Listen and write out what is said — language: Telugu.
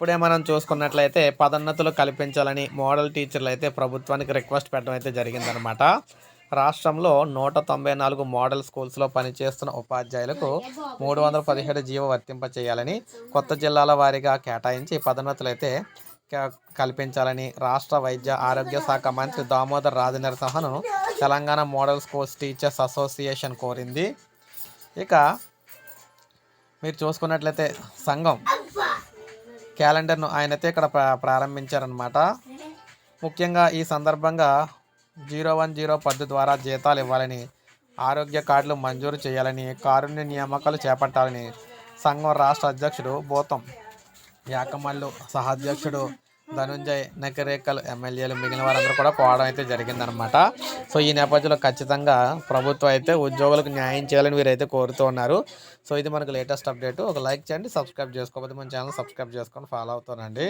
ఇప్పుడే మనం చూసుకున్నట్లయితే పదోన్నతులు కల్పించాలని మోడల్ టీచర్లు అయితే ప్రభుత్వానికి రిక్వెస్ట్ పెట్టడం అయితే జరిగిందనమాట రాష్ట్రంలో నూట తొంభై నాలుగు మోడల్ స్కూల్స్లో పనిచేస్తున్న ఉపాధ్యాయులకు మూడు వందల పదిహేడు జీవ వర్తింప చేయాలని కొత్త జిల్లాల వారీగా కేటాయించి పదోన్నతులు అయితే క- కల్పించాలని రాష్ట్ర వైద్య ఆరోగ్య శాఖ మంత్రి Damodar రాజనరసింహను Telangana model schools teachers association కోరింది. ఇక మీరు చూసుకున్నట్లయితే సంఘం క్యాలెండర్ను ఆయనైతే ఇక్కడ ప్రారంభించారనమాట ముఖ్యంగా ఈ సందర్భంగా జీరో వన్ జీరో పద్ధతి ద్వారా జీతాలు ఇవ్వాలని ఆరోగ్య కార్డులు మంజూరు చేయాలని కారుణ్య నియామకాలు చేపట్టాలని సంఘం రాష్ట్ర అధ్యక్షుడు బోతం యాకమల్లు సహాధ్యక్షుడు ధనుంజయ్ నకరేకల్ ఎమ్మెల్యేలు మిగిలిన వారందరూ కూడా పోవడం అయితే జరిగిందనమాట సో ఈ నేపథ్యంలో ఖచ్చితంగా ప్రభుత్వం అయితే ఉద్యోగులకు న్యాయం చేయాలని వీరైతే కోరుతూ ఉన్నారు. సో ఇది మనకు లేటెస్ట్ అప్డేట్. ఒక లైక్ చేయండి సబ్స్క్రైబ్ చేసుకోకపోతే మన ఛానల్ సబ్స్క్రైబ్ చేసుకొని ఫాలో అవుతానండి.